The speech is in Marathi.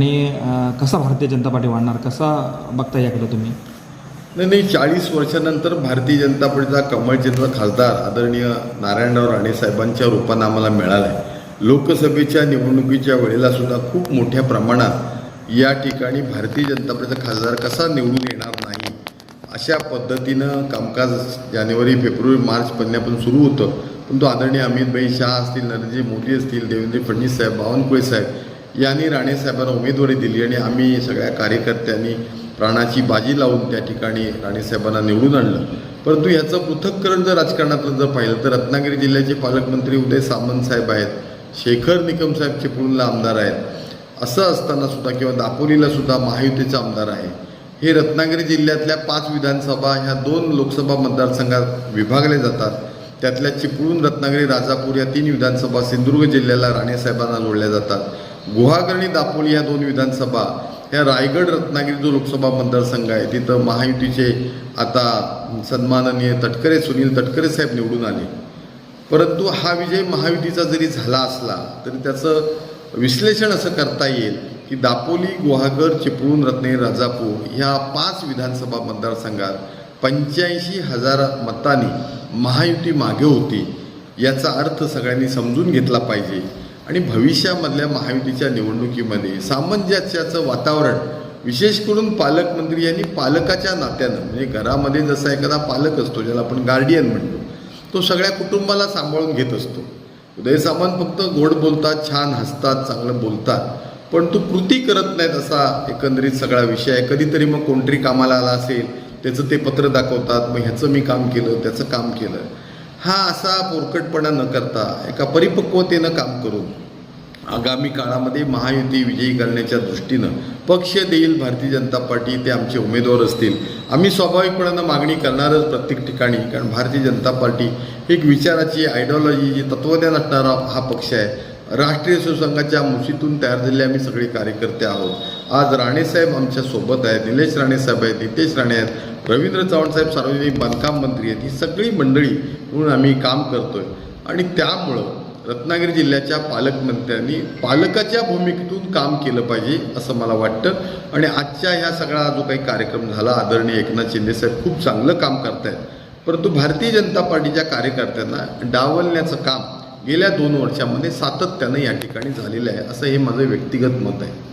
आणि कसा भारतीय जनता पार्टी वाढणार? कसा बघता याकडे तुम्ही? नाही नाही चाळीस वर्षानंतर भारतीय जनता पार्टीचा कमळचित्र खासदार आदरणीय नारायणराव राणे साहेबांच्या रूपानं आम्हाला मिळाला आहे लोकसभेच्या निवडणुकीच्या वेळेला सुद्धा खूप मोठ्या प्रमाणात या ठिकाणी भारतीय जनता पार्टीचा खासदार कसा निवडून येणार नाही अशा पद्धतीनं कामकाज जानेवारी फेब्रुवारी मार्च महिन्यापासून सुरू होतं. पण तो आदरणीय अमितभाई शाह असतील नरेंद्र मोदी असतील देवेंद्र फडणवीस साहेब बावनकुळे साहेब यांनी राणेसाहेबांना उमेदवारी दिली आणि आम्ही सगळ्या कार्यकर्त्यांनी प्राणाची बाजी लावून त्या ठिकाणी राणेसाहेबांना निवडून आणलं. परंतु ह्याचं पृथक्करण जर राजकारणातलं जर पाहिलं तर रत्नागिरी जिल्ह्याचे पालकमंत्री उदय सामंत साहेब आहेत शेखर निकम साहेब चिपळूणला आमदार आहेत. असं असताना सुद्धा किंवा दापोलीला सुद्धा महायुतीचा आमदार आहे. हे रत्नागिरी जिल्ह्यातल्या पाच विधानसभा ह्या दोन लोकसभा मतदारसंघात विभागले जातात. त्यातल्या चिपळूण रत्नागिरी राजापूर या तीन विधानसभा सिंधुदुर्ग जिल्ह्याला राणेसाहेबांना लोडल्या जातात. गुहागर आणि दापोली या दोन विधानसभा ह्या रायगड रत्नागिरी जो लोकसभा मतदारसंघ आहे तिथं महायुतीचे आता सन्माननीय तटकरे सुनील तटकरे साहेब निवडून आले. परंतु हा विजय महायुतीचा जरी झाला असला तरी त्याचं विश्लेषण असं करता येईल की दापोली गुहागर चिपळूण रत्नागिरी राजापूर ह्या पाच विधानसभा मतदारसंघात पंच्याऐंशी हजार मतांनी महायुती मागे होती याचा अर्थ सगळ्यांनी समजून घेतला पाहिजे. आणि भविष्यामधल्या महायुतीच्या निवडणुकीमध्ये सामंजस्याचं वातावरण विशेष करून पालकमंत्री यांनी पालकाच्या नात्यानं म्हणजे घरामध्ये जसा एखादा पालक असतो ज्याला आपण गार्डियन म्हणतो तो सगळ्या कुटुंबाला सांभाळून घेत असतो. उदय सामंत फक्त गोड बोलतात छान हसतात चांगलं बोलतात पण तो कृती करत नाहीत असा एकंदरीत सगळा विषय आहे. कधीतरी मग कोणतरी कामाला आला असेल त्याचं ते पत्र दाखवतात मग ह्याचं मी काम केलं त्याचं काम केलं. हा असा पोरकटपणा न करता एका परिपक्वतेनं काम करून आगामी काळामध्ये महायुती विजयी करण्याच्या दृष्टीनं पक्ष देईल भारतीय जनता पार्टी ते आमचे उमेदवार असतील. आम्ही स्वाभाविकपणानं मागणी करणारच प्रत्येक ठिकाणी कारण भारतीय जनता पार्टी एक विचाराची आयडिओलॉजी जी तत्वज्ञान असणारा हा पक्ष आहे. राष्ट्रीय सुसंघाच्या मुशीतून तयार झालेले आम्ही सगळे कार्यकर्ते आहोत. आज राणेसाहेब आमच्यासोबत आहेत निलेश राणेसाहेब आहेत नितेश राणे आहेत. रवींद्र चव्हाण साहेब सार्वजनिक बांधकाम मंत्री आहेत. ही सगळी मंडळी म्हणून आम्ही काम करतो आहे आणि त्यामुळं रत्नागिरी जिल्ह्याच्या पालकमंत्र्यांनी पालकाच्या भूमिकेतून काम केलं पाहिजे असं मला वाटतं. आणि आजच्या ह्या सगळा जो काही कार्यक्रम झाला आदरणीय एकनाथ शिंदेसाहेब खूप चांगलं काम करतायत. परंतु भारतीय जनता पार्टीच्या कार्यकर्त्यांना डावलण्याचं काम गेल्या दोन वर्षामध्ये सातत्यानं या ठिकाणी झालेलं आहे असं हे माझं व्यक्तिगत मत आहे.